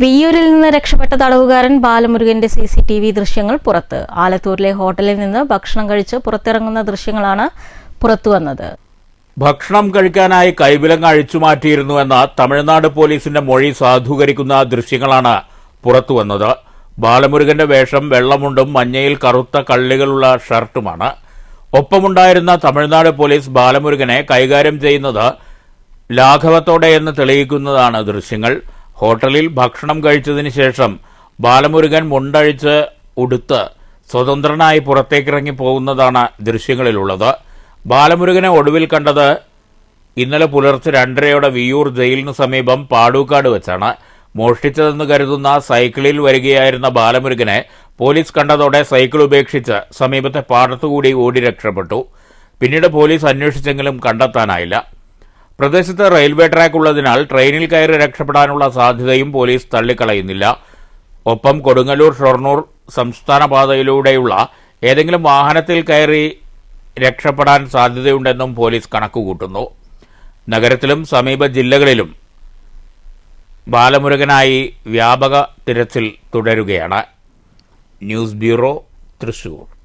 വിയ്യൂരിൽ നിന്ന് രക്ഷപ്പെട്ട തടവുകാരൻ ബാലമുരുകന്റെ സി സി ടി വി ദൃശ്യങ്ങൾ പുറത്ത്. ആലത്തൂരിലെ ഹോട്ടലിൽ നിന്ന് ഭക്ഷണം കഴിച്ച് പുറത്തിറങ്ങുന്ന ദൃശ്യങ്ങളാണ് പുറത്തുവന്നത് ഭക്ഷണം കഴിക്കാനായി കൈവിലങ്ങ് അഴിച്ചുമാറ്റിയിരുന്നുവെന്ന തമിഴ്നാട് പോലീസിന്റെ മൊഴി സാധൂകരിക്കുന്ന ദൃശ്യങ്ങളാണ് പുറത്തുവന്നത് ബാലമുരുകന്റെ വേഷം വെള്ളമുണ്ടും മഞ്ഞയിൽ കറുത്ത കള്ളികളുള്ള ഷർട്ടുമാണ്. ഒപ്പമുണ്ടായിരുന്ന തമിഴ്നാട് പോലീസ് ബാലമുരുകനെ കൈകാര്യം ചെയ്യുന്നത് ലാഘവത്തോടെയെന്ന് തെളിയിക്കുന്നതാണ് ദൃശ്യങ്ങൾ. ഹോട്ടലിൽ ഭക്ഷണം കഴിച്ചതിന് ശേഷം ബാലമുരുകൻ മുണ്ടഴിച്ച് ഉടുത്ത് സ്വതന്ത്രനായി പുറത്തേക്കിറങ്ങി പോകുന്നതാണ് ദൃശ്യങ്ങളിലുള്ളത്. ബാലമുരുകനെ ഒടുവിൽ കണ്ടത് ഇന്നലെ പുലർച്ചെ രണ്ടരയോടെ വിയൂർ ജയിലിന് സമീപം പാടൂക്കാട് വെച്ചാണ്. മോഷ്ടിച്ചതെന്ന് കരുതുന്ന സൈക്കിളിൽ വരികയായിരുന്ന ബാലമുരുകനെ പോലീസ് കണ്ടതോടെ സൈക്കിൾ ഉപേക്ഷിച്ച് സമീപത്തെ പാടത്തുകൂടി ഓടി രക്ഷപ്പെട്ടു. പിന്നീട് പോലീസ് അന്വേഷിച്ചെങ്കിലും കണ്ടെത്താനായില്ല. പ്രദേശത്ത് റെയിൽവേ ട്രാക്ക് ഉള്ളതിനാൽ ട്രെയിനിൽ കയറി രക്ഷപ്പെടാനുള്ള സാധ്യതയും പോലീസ് തള്ളിക്കളയുന്നില്ല. ഒപ്പം കൊടുങ്ങല്ലൂർ ഷൊർണൂർ സംസ്ഥാന പാതയിലൂടെയുള്ള ഏതെങ്കിലും വാഹനത്തിൽ കയറി രക്ഷപ്പെടാൻ സാധ്യതയുണ്ടെന്നും പോലീസ് കണക്കുകൂട്ടുന്നു. നഗരത്തിലും സമീപ ജില്ലകളിലും ബാലമുരുകനായി വ്യാപക തിരച്ചിൽ തുടരുകയാണ്. News bureau Thrissur.